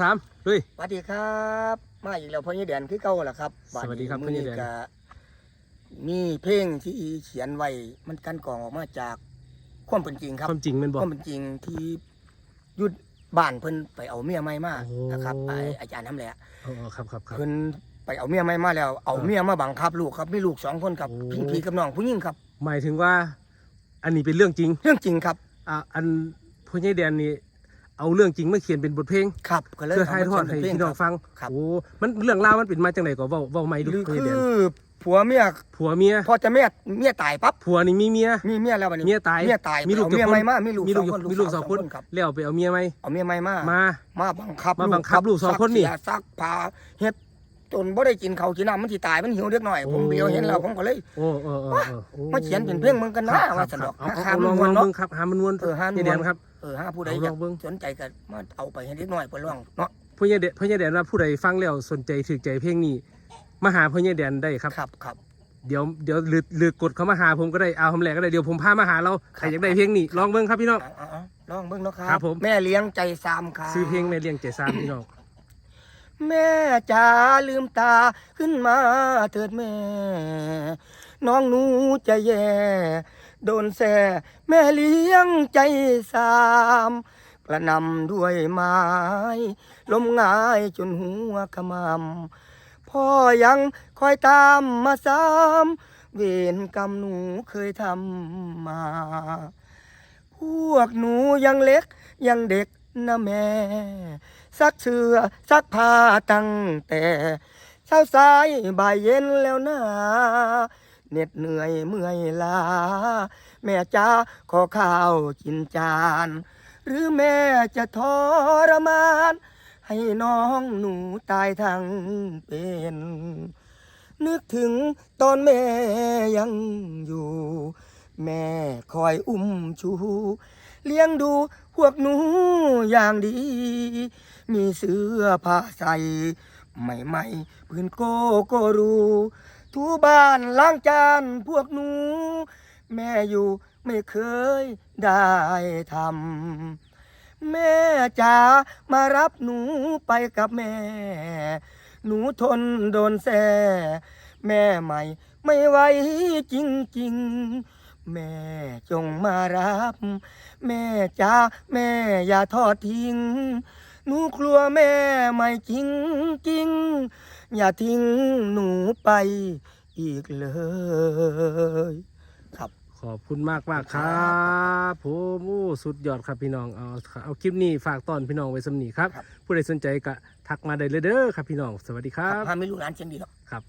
ถามลุย สวัสดีครับ มาอีกแล้วพ่อยี่เดือนคือเก่าล่ะครับสวัสดีครับมื้พ่อใหญ่แดนก็มีเพลงที่เขียนไว้มันกันกรองออกมาจากความเป็นจริงครับความจริงแมันบคอกวามเป็นจริงที่อยุดบ้านเพิ่นไปเอาเมียใหม่มาโอ้นะครับไอ้อาจารย์ทำแหละอ๋อครับครับครับเพิ่นไปเอาเมียใหม่มาแล้วเอาเออเมียมาบังคับลูกครับมีลูกสองคนครับโอ้พี่พี่กับน้องผู้หญิงครับ หมายถึงว่า อันนี้เป็นเรื่องจริง เรื่องจริงครับอ่าอันพ่อใหญ่แดนนี่ เอาเรื่องจริงมาเขียนเป็นบทเพลงครับก็เลยเพื่อถ่ายทอดเาให้มาเขียนเป็พี่น้องเพลฟังครับโอ้มันเรื่องราวมันเป็นมาจังไดก็เว้าเว้าไม่ดูหรือพ่อคืใหญ่แดนอผัวเมียผัวเมียพอจะเมียเมียตายปั๊บผัวนี่มีเมียมีเมียแล้วบัดนี้เมียตายเมียตายมีลูกเอาเมียกี่คนใหม่มามีลูกมีสลูอกงคนมีลูกสองคนครับแล้วไปเอาเมียไหมเอาเมียใหม่มามามาบังคับมาบังคับลูกสองคนนี่ซักเสียซักผ้าเฮ็ดจนบ่ได้กินข้าวกินน้ำมันสิตายมันหิวเล็กน้อยโอ้ผมเบียวเห็นแล้วผมก็เลยโอ้เออเออเออโอ้มาเขียนเป็นเพลงมึงกันนะครับว่าสนอกครับหาเอาเอามัลองม่วนลองเนาะเบิ่งครับหามันนวลเออหามันพ่อใหญ่แดนครับ เออหาผู้ใดเอาอลยาอกงเบิ่ง สนใจก็มาเอาไปให้เล็กน้อยเพิ่นร้องเนาะพ่อใหญ่แดนพ่อใหญ่แดนว่าผู้ใดฟังแล้วสนใจถือใจเพลงนี้มาหาพ่อใหญ่แดนได้ครับ ครับครับ เดี๋ยวเดี๋ยวหรือหรือกดเขามาหาผมก็ได้เอาคำแหลกก็ได้เดี๋ยวผมพามาหาเราใครอยากได้เพลงนี้ลองเบิ้งครับพี่น้อง เอาเอาเอาลองเบิ่งเนาะครัครับผม แม่เลี้ยงใจซามครับ ซื้อเพลงแม่เลี้ยงใจซามพี่น้อง แม่จ๋าลืมตาขึ้นมาเถิดแม่ น้องหนูจะแย่ โดนแส่แม่เลี้ยงใจสามกระนำด้วยไม้ลมงายจนหัวขมำพ่อยังคอยตามมาซ้ำเวรกรรมหนูเคยทำมา พวกหนูยังเล็กยังเด็กนะแม่ ซักเสื้อซักผ้าตั้งแต่เช้าสายบ่ายเย็นแล้วนะ เหน็ดเหนื่อยเมื่อยล้าแม่จ้าขอข้าวกินจาน หรือแม่จะทรมาน ให้น้องหนูตายทั้งเป็น นึกถึงตอนแม่ยังอยู่ แม่คอยอุ้มชูเลี้ยงดูพวกหนูอย่างดี มีเสื้อผ้าใส่ใหม่ๆปืนโกโกรู ทูบ้านล้างจานพวกหนู แม่อยู่ไม่เคยได้ทำแม่จ๋ามารับหนูไปกับแม่ หนูทนโดนแส่แม่ใหม่ไม่ไหวจริงๆแม่จงมารับ แม่จ๋าแม่อย่าทอดทิ้ง หนูกลัวแม่ไม่จริงจริงๆอย่าทิ้งหนูไปอีกเลย ครับขอบคุณมากมากๆครับผมโอ้สุดยอดครับพี่น้องเอาเอาคลิปนี้ฝากตอนพี่น้องไว้สำนีครับครับผู้ใดสนใจก็ทักมาได้เลยเด้อครับพี่น้องสวัสดีครับห้ามไม่รู้ร้านเช่นดีหรอกครับ